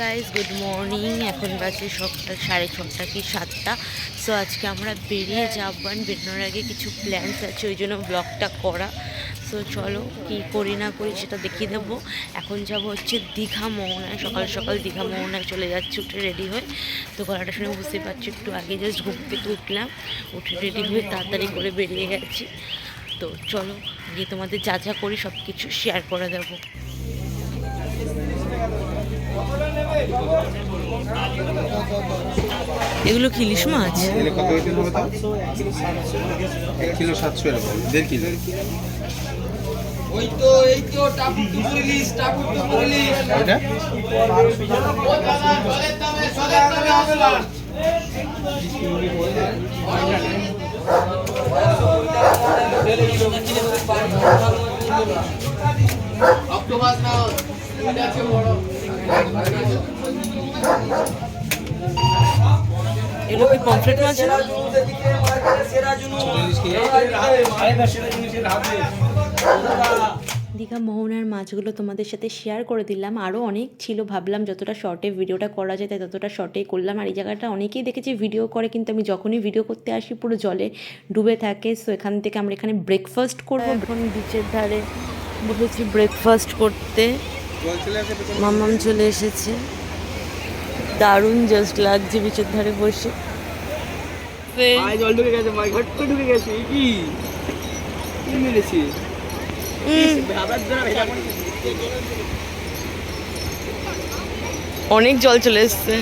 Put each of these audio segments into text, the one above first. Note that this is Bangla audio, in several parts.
গাইজ গুড মর্নিং এখন বাজে সকাল সাড়ে ছটা কি সাতটা? সো আজকে আমরা বেরিয়ে যাবেন বেরোনোর আগে কিছু প্ল্যানস আছে, ওই জন্য ব্লগটা করা। সো চলো কী করি না করি সেটা দেখিয়ে দেবো। এখন যাব হচ্ছে দীঘা মোহনায়। সকাল সকাল দীঘা মোহনায় চলে যাচ্ছি, উঠে রেডি হয়ে। তো গলাটা শুনে বুঝতে পারছি, একটু আগে জাস্ট ঘুম থেকে উঠলাম। উঠে রেডি হয়ে তাড়াতাড়ি করে বেরিয়ে গেছি। তো চলো গিয়ে তোমাদের যা যা করি সব কিছু শেয়ার করে দেবো। এগুলো কি ইলিশ মাছ? এগুলো কত কেজি হবে তাও? এক কিলো সাতশো এরকম দেড় কিলো। ওই তো এই তো টাপু টুপুর ইলিশ টাপু টুপুর ইলিশ এটা অক্টোপাস নাও এটা আছে বড়। মাছ না? দীঘা মোহনার মাছগুলো তোমাদের সাথে শেয়ার করে দিলাম। আরও অনেক ছিল ভাবলাম যতটা শর্টে ভিডিওটা করা যায় তাই ততটা শর্টেই করলাম। আর এই জায়গাটা অনেকেই দেখেছি ভিডিও করে কিন্তু আমি যখনই ভিডিও করতে আসি পুরো জলে ডুবে থাকে। সো এখান থেকে আমরা এখানে ব্রেকফাস্ট করব। এখন বিচের ধারে বসেছি ব্রেকফাস্ট করতে। মামাম চলে এসেছে। দারুণ জাস্ট লাগছে বিচের ধারে বসে। জল ঢুকে গেছে মাই ঢুকে কি? মেরেছি? অনেক জল চলে এসছে।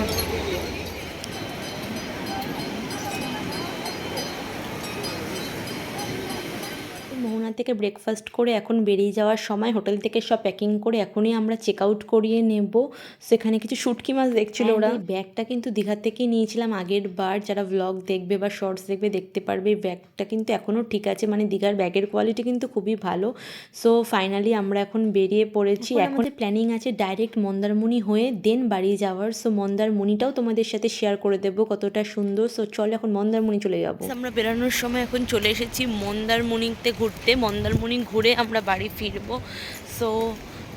মোহনা থেকে ব্রেকফাস্ট করে এখন বেরিয়ে যাওয়ার সময় হোটেল থেকে সব প্যাকিং করে এখনই আমরা চেক আউট করিয়ে নেব। সেখানে কিছু শুটকি মাছ দেখছিল ওরা। ব্যাগটা কিন্তু দীঘা থেকেই নিয়েছিলাম। আগের বার যারা ব্লগ দেখবে বা শর্টস দেখবে দেখতে পারবে ব্যাগটা কিন্তু এখনও ঠিক আছে। মানে দীঘার ব্যাগের কোয়ালিটি কিন্তু খুবই ভালো। সো ফাইনালি আমরা এখন বেরিয়ে পড়েছি। এখন প্ল্যানিং আছে ডাইরেক্ট মন্দারমণি হয়ে দেন বাড়ি যাওয়ার। সো মন্দারমণিটাও তোমাদের সাথে শেয়ার করে দেবো কতটা সুন্দর। সো চল এখন মন্দারমণি চলে যাব। আমরা বেরানোর সময় এখন চলে এসেছি মন্দারমণিতে ঘুরতে। মন্দারমণি ঘুরে আমরা বাড়ি ফিরবো। সো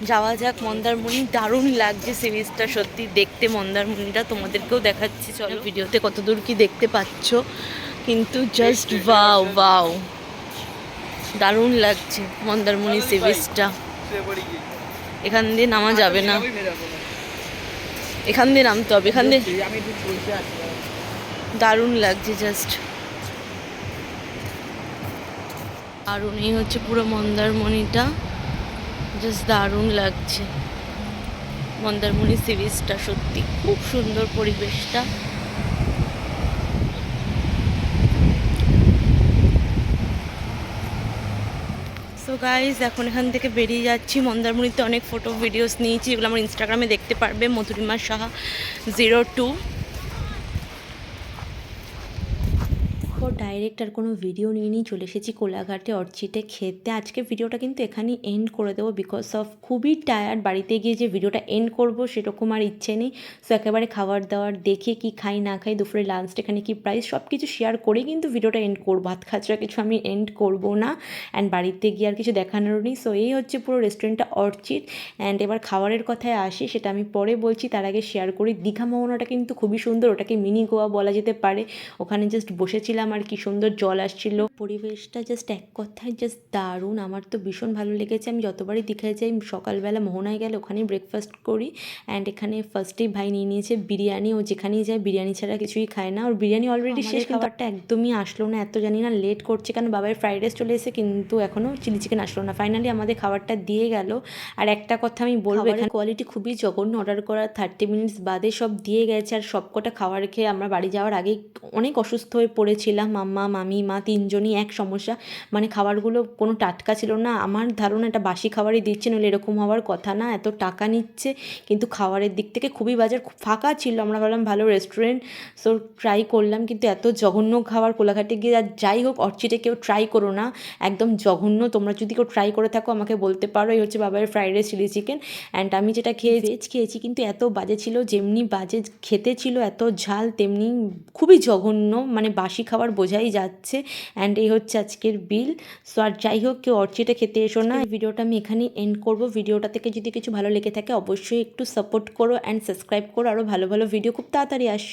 যাওয়া যাক মন্দারমণি দারুণ লাগছে সিরিজটা সত্যি। দেখতে মন্দারমণিটা তোমাদেরকেও দেখাচ্ছি চলো। ভিডিওতে কতদূর কি দেখতে পাচ্ছ কিন্তু জাস্ট ওয়াও ওয়াও দারুণ লাগছে মন্দারমণি সিরিজটা। এখান দিয়ে নামা যাবে না। এখান দিয়ে নামতে হবে এখান দিয়ে দারুণ লাগছে জাস্ট দারুণ এই হচ্ছে পুরো মন্দারমণিটা জাস্ট দারুণ লাগছে। মন্দারমণি সিরিজটা সত্যি খুব সুন্দর পরিবেশটা। সো গাইজ এখন এখান থেকে বেরিয়ে যাচ্ছি। মন্দারমণিতে অনেক ফটো ভিডিওস নিয়েছি, এগুলো আমার ইনস্টাগ্রামে দেখতে পারবে। Madhurima Saha zero two direct আর কোনো ভিডিও নিয়ে নিয়ে চলে এসেছি কোলাঘাটে অর্চিটে খেতে। আজকে ভিডিওটা কিন্তু এখানেই এন্ড করে দেবো বিকজ অফ খুবই টায়ার্ড বাড়িতে গিয়ে যে ভিডিওটা এন্ড করব সেরকম আর ইচ্ছে নেই। সো একেবারে খাবার দাবার দেখে কি খাই, না খাই, দুপুরে লাঞ্চটা এখানে কি প্রাইস সব কিছু শেয়ার করেই কিন্তু ভিডিওটা এন্ড করব। ভাত খাচড়া কিছু আমি এন্ড করব না। অ্যান্ড বাড়িতে গিয়ে আর কিছু দেখানোর নেই। সো এই হচ্ছে পুরো রেস্টুরেন্টটা অর্চিড অ্যান্ড এবার খাবারের কথায় আসি, সেটা আমি পরে বলছি। তার আগে শেয়ার করি। দীঘা মোহনাটা কিন্তু খুবই সুন্দর। ওটাকে মিনি গোয়া বলা যেতে পারে। ওখানে জাস্ট বসেছিলাম আর কি সুন্দর জল আসছিল। পরিবেশটা জাস্ট এক কথায় জাস্ট দারুণ। আমার তো ভীষণ ভালো লেগেছে। আমি যতবারই দীঘায় যাই সকালবেলা মোহনায় গেলে ওখানেই ব্রেকফাস্ট করি। অ্যান্ড এখানে ফার্স্টেই ভাই নিয়ে নিয়েছে বিরিয়ানি। ও যেখানেই যায় বিরিয়ানি ছাড়া কিছুই খায় না। ওর বিরিয়ানি অলরেডি শেষ খাবারটা একদমই আসলো না। এত জানি না লেট করছে কারণ বাবার ফ্রাইড রাইস চলে এসে কিন্তু এখনও চিলি চিকেন আসলো না। ফাইনালি আমাদের খাবারটা দিয়ে গেল। আর একটা কথা আমি বলব এখানে কোয়ালিটি খুবই জঘন্য। অর্ডার করা থার্টি মিনিটস বাদে সব দিয়ে গেছে। আর সব কটা খাবার খেয়ে আমরা বাড়ি যাওয়ার আগে অনেক অসুস্থ হয়ে পড়েছিলাম। মাম্মা, মামি, মা তিনজনই এক সমস্যা। মানে খাবারগুলো কোনো টাটকা ছিল না। আমার ধারণা এটা বাসি খাবারই দিচ্ছে, নইলে এরকম হওয়ার কথা না। এত টাকা নিচ্ছে, কিন্তু খাবারের দিক থেকে খুবই বাজার ফাঁকা ছিল। আমরা ভাবলাম ভালো রেস্টুরেন্ট সো ট্রাই করলাম, কিন্তু এত জঘন্য খাবার কোলাঘাটে গিয়ে, আর যাই হোক অর্চিটে কেউ ট্রাই করো না। একদম জঘন্য। তোমরা যদি কেউ ট্রাই করে থাকো, আমাকে বলতে পারো, এই হচ্ছে বাবার fried rice chilli chicken and আমি যেটা খেয়ে ভেজ খেয়েছি, কিন্তু এত বাজে ছিল, যেমনি বাজে খেতে ছিল, এত ঝাল, তেমনি খুবই জঘন্য মানে বাসি খাবার বোঝাই যাচ্ছে। অ্যান্ড এই হচ্ছে আজকের বিল সো আর যাই হোক, কেউ অর্চিটা খেতে এসো না। ভিডিওটা আমি এখানে এন্ড করব। ভিডিওটা থেকে যদি কিছু ভালো লেগে থাকে, অবশ্যই একটু সাপোর্ট করো অ্যান্ড সাবস্ক্রাইব করো। আরও ভালো ভালো ভিডিও খুব তাড়াতাড়ি আস